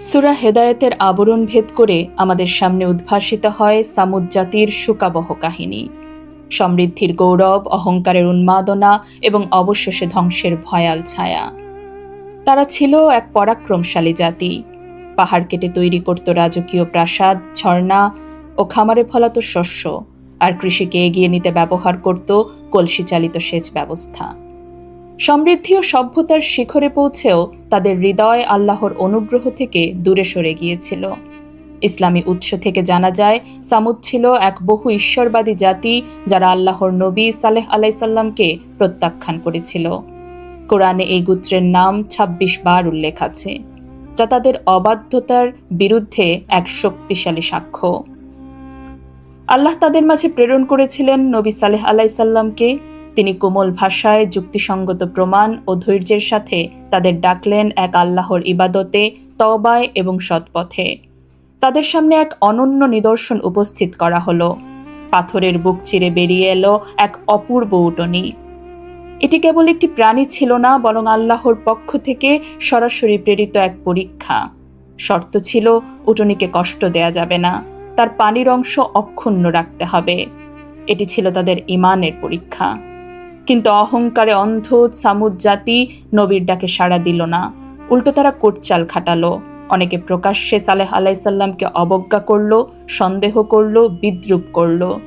সুরা হেদায়েতের আবরণ ভেদ করে আমাদের সামনে উদ্ভাসিত হয় সামুদ জাতির শোকাবহ কাহিনী। সমৃদ্ধির গৌরব, অহংকারের উন্মাদনা এবং অবশেষে ধ্বংসের ভয়াল ছায়া। তারা ছিল এক পরাক্রমশালী জাতি। পাহাড় কেটে তৈরি করত রাজকীয় প্রাসাদ, ঝর্ণা ও খামারে ফলাত শস্য। আর কৃষিকে এগিয়ে নিতে ব্যবহার করত কলসি চালিত সেচ ব্যবস্থা। সমৃদ্ধি ও সভ্যতার শিখরে পৌঁছেও তাদের হৃদয় আল্লাহর অনুগ্রহ থেকে দূরে সরে গিয়েছিল। ইসলামী উৎস থেকে জানা যায়, সামুদ ছিল এক বহু ঈশ্বরবাদী জাতি যারা আল্লাহর নবী সালেহ আলাইসাল্লামকে প্রত্যাখ্যান করেছিল। কোরআনে এই গোত্রের নাম ২৬ বার উল্লেখ আছে, যা তাদের অবাধ্যতার বিরুদ্ধে এক শক্তিশালী সাক্ষ্য। আল্লাহ তাদের মাঝে প্রেরণ করেছিলেন নবী সালেহ আলাইসাল্লামকে তিনি কোমল ভাষায় যুক্তিসঙ্গত প্রমাণ ও ধৈর্যের সাথে তাদের ডাকলেন এক আল্লাহর ইবাদতে তবায় এবং সৎপথে। তাদের সামনে এক অনন্য নিদর্শন উপস্থিত করা হলো। পাথরের বুক চিরে বেরিয়ে এলো এক অপূর্ব উটনি। এটি কেবল একটি প্রাণী ছিল না, বরং আল্লাহর পক্ষ থেকে সরাসরি প্রেরিত এক পরীক্ষা। শর্ত ছিল, উটনিকে কষ্ট দেয়া যাবে না। তার পানির অংশ অক্ষুণ্ণ রাখতে হবে। এটি ছিল তাদের ইমানের পরীক্ষা। কিন্তু অহংকারে অন্ধ সামুদ জাতি নবীর ডাকে সাড়া দিল না। উল্টো তারা কোটচাল খাটালো। অনেকে প্রকাশ্যে সালেহ আলাইসাল্লামকে অবজ্ঞা করল, সন্দেহ করল, বিদ্রুপ করল।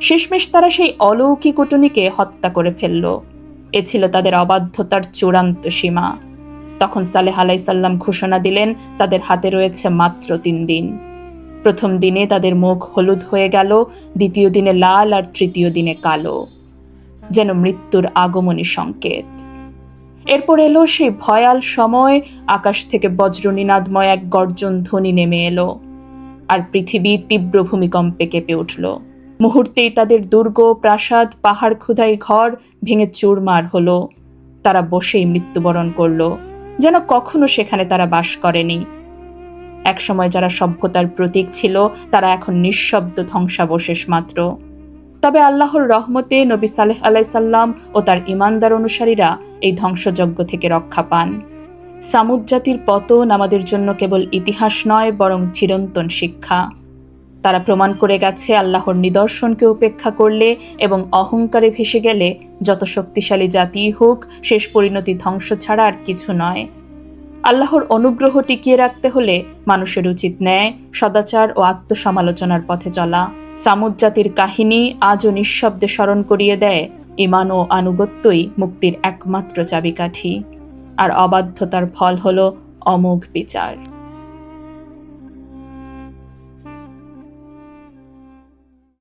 শেষমেশ তারা সেই অলৌকিক উটনিকে হত্যা করে ফেলল। এ ছিল তাদের অবাধ্যতার চূড়ান্ত সীমা। তখন সালেহ আলাইসাল্লাম ঘোষণা দিলেন, তাদের হাতে রয়েছে মাত্র তিন দিন। প্রথম দিনে তাদের মুখ হলুদ হয়ে গেল, দ্বিতীয় দিনে লাল আর তৃতীয় দিনে কালো। যেন মৃত্যুর আগমনী সংকেত। এরপর এলো সেই ভয়াল সময়, আকাশ থেকে বজ্রনীনাদময় এক গর্জন ধ্বনি নেমে এলো, আর পৃথিবী তীব্র ভূমিকম্পে কেঁপে উঠল। মুহূর্তেই তাদের দুর্গ, প্রাসাদ, পাহাড় ক্ষুধাই ঘর ভেঙে চুরমার হলো। তারা বসেই মৃত্যুবরণ করল, যেন কখনো সেখানে তারা বাস করেনি। একসময় যারা সভ্যতার প্রতীক ছিল, তারা এখন নিঃশব্দ ধ্বংসাবশেষ মাত্র। তবে আল্লাহর রহমতে নবী সালেহ আলাইসাল্লাম ও তার ইমানদার অনুসারীরা এই ধ্বংসযজ্ঞ থেকে রক্ষা পান। সামুদ জাতির পতন আমাদের জন্য কেবল ইতিহাস নয়, বরং চিরন্তন শিক্ষা। তারা প্রমাণ করে গেছে আল্লাহর নিদর্শনকে উপেক্ষা করলে এবং অহংকারে ভেসে গেলে যত শক্তিশালী জাতি হোক, শেষ পরিণতি ধ্বংস ছাড়া আর কিছু নয়। আল্লাহর অনুগ্রহ টিকিয়ে রাখতে হলে মানুষের উচিত ন্যায়, সদাচার ও আত্মসমালোচনার পথে চলা। সামুদ জাতির কাহিনী আজও নিঃশব্দে স্মরণ করিয়ে দেয় ইমান ও আনুগত্যই মুক্তির একমাত্র চাবিকাঠি। আর অবাধ্যতার ফল হল অমোঘ বিচার।